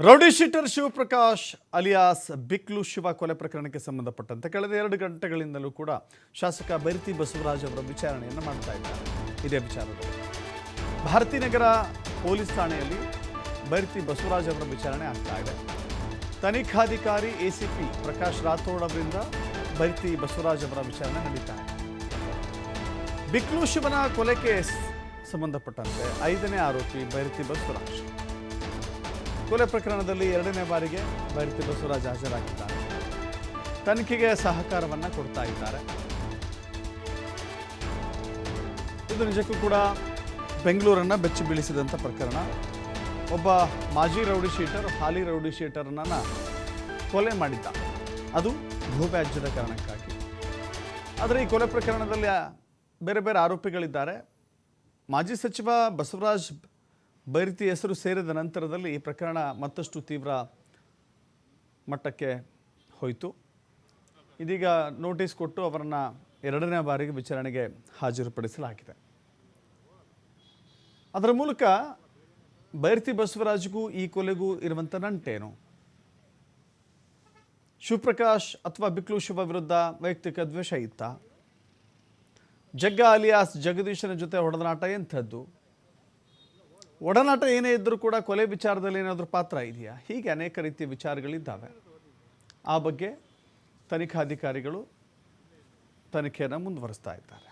Rowdy sheeter Shivaprakash alias Biklu Shiva ಕೊಲೆ ಪ್ರಕರಣಕ್ಕೆ ಸಂಬಂಧಪಟ್ಟಂತೆ ಕಳೆದ ಎರಡು ಗಂಟೆಗಳಿಂದಲೂ ಕೂಡ ಶಾಸಕ ಬೈರತಿ ಬಸವರಾಜ್ ಅವರ ವಿಚಾರಣೆಯನ್ನು ಮಾಡ್ತಾ ಇದ್ದಾರೆ. ಇದೇ ವಿಚಾರದಲ್ಲಿ. ಭಾರತೀನಗರ ಪೊಲೀಸ್ ಠಾಣೆಯಲ್ಲಿ ಬೈರತಿ ಬಸವರಾಜ್ ಅವರ ವಿಚಾರಣೆ ಆಗ್ತಾ ಇದೆ. ತನಿಖಾಧಿಕಾರಿ ಎಸಿಪಿ ಪ್ರಕಾಶ್ ರಾಥೋಡ್ ಅವರಿಂದ ಬೈರತಿ ಬಸವರಾಜ್ ಅವರ ವಿಚಾರಣೆ ನಡೀತಾ ಇದೆ. ಬಿಕ್ಲು ಶಿವನ ಕೊಲೆ ಕೇಸ್ ಸಂಬಂಧಪಟ್ಟಂತೆ ಐದನೇ ಆರೋಪಿ ಬೈರತಿ ಬಸವರಾಜ್. ಕೊಲೆ ಪ್ರಕರಣದಲ್ಲಿ ಎರಡನೇ ಬಾರಿಗೆ ಬೈರತಿ ಬಸವರಾಜ್ ಹಾಜರಾಗಿದ್ದಾರೆ. ತನಿಖೆಗೆ ಸಹಕಾರವನ್ನು ಕೊಡ್ತಾ ಇದ್ದಾರೆ. ಇದು ನಿಜಕ್ಕೂ ಕೂಡ ಬೆಂಗಳೂರನ್ನು ಬೆಚ್ಚಿ ಬೀಳಿಸಿದಂಥ ಪ್ರಕರಣ. ಒಬ್ಬ ಮಾಜಿ ರೌಡಿ ಶೀಟರ್, ಹಾಲಿ ರೌಡಿ ಶೀಟರ್ನ ಕೊಲೆ ಮಾಡಿದ್ದ. ಅದು ಭೂವ್ಯಾಜ್ಯದ ಕಾರಣಕ್ಕಾಗಿ. ಆದರೆ ಈ ಕೊಲೆ ಪ್ರಕರಣದಲ್ಲಿ ಬೇರೆ ಬೇರೆ ಆರೋಪಿಗಳಿದ್ದಾರೆ. ಮಾಜಿ ಸಚಿವ ಬಸವರಾಜ್ ಬೈರತಿ ಹೆಸರು ಸೇರಿದ ನಂತರದಲ್ಲಿ ಈ ಪ್ರಕರಣ ಮತ್ತಷ್ಟು ತೀವ್ರ ಮಟ್ಟಕ್ಕೆ ಹೋಯಿತು. ಇದೀಗ ನೋಟಿಸ್ ಕೊಟ್ಟು ಅವರನ್ನು ಎರಡನೇ ಬಾರಿಗೆ ವಿಚಾರಣೆಗೆ ಹಾಜರುಪಡಿಸಲಾಗಿದೆ. ಅದರ ಮೂಲಕ ಬೈರತಿ ಬಸವರಾಜ್ಗೂ ಈ ಕೊಲೆಗೂ ಇರುವಂಥ ನಂಟೇನು? ಶಿವಪ್ರಕಾಶ್ ಅಥವಾ ಬಿಕ್ಲು ಶಿವ ವಿರುದ್ಧ ವೈಯಕ್ತಿಕ ದ್ವೇಷ ಇತ್ತ? ಜಗ್ಗ ಅಲಿಯಾಸ್ ಜಗದೀಶನ ಜೊತೆ ಹೊಡೆದನಾಟ ಎಂಥದ್ದು? ಒಡನಾಟ ಏನೇ ಇದ್ದರೂ ಕೂಡ ಕೊಲೆ ವಿಚಾರದಲ್ಲಿ ಏನಾದರೂ ಪಾತ್ರ ಇದೆಯಾ? ಹೀಗೆ ಅನೇಕ ರೀತಿಯ ವಿಚಾರಗಳಿದ್ದಾವೆ. ಆ ಬಗ್ಗೆ ತನಿಖಾಧಿಕಾರಿಗಳು ತನಿಖೆಯನ್ನು ಮುಂದುವರಿಸ್ತಾ ಇದ್ದಾರೆ.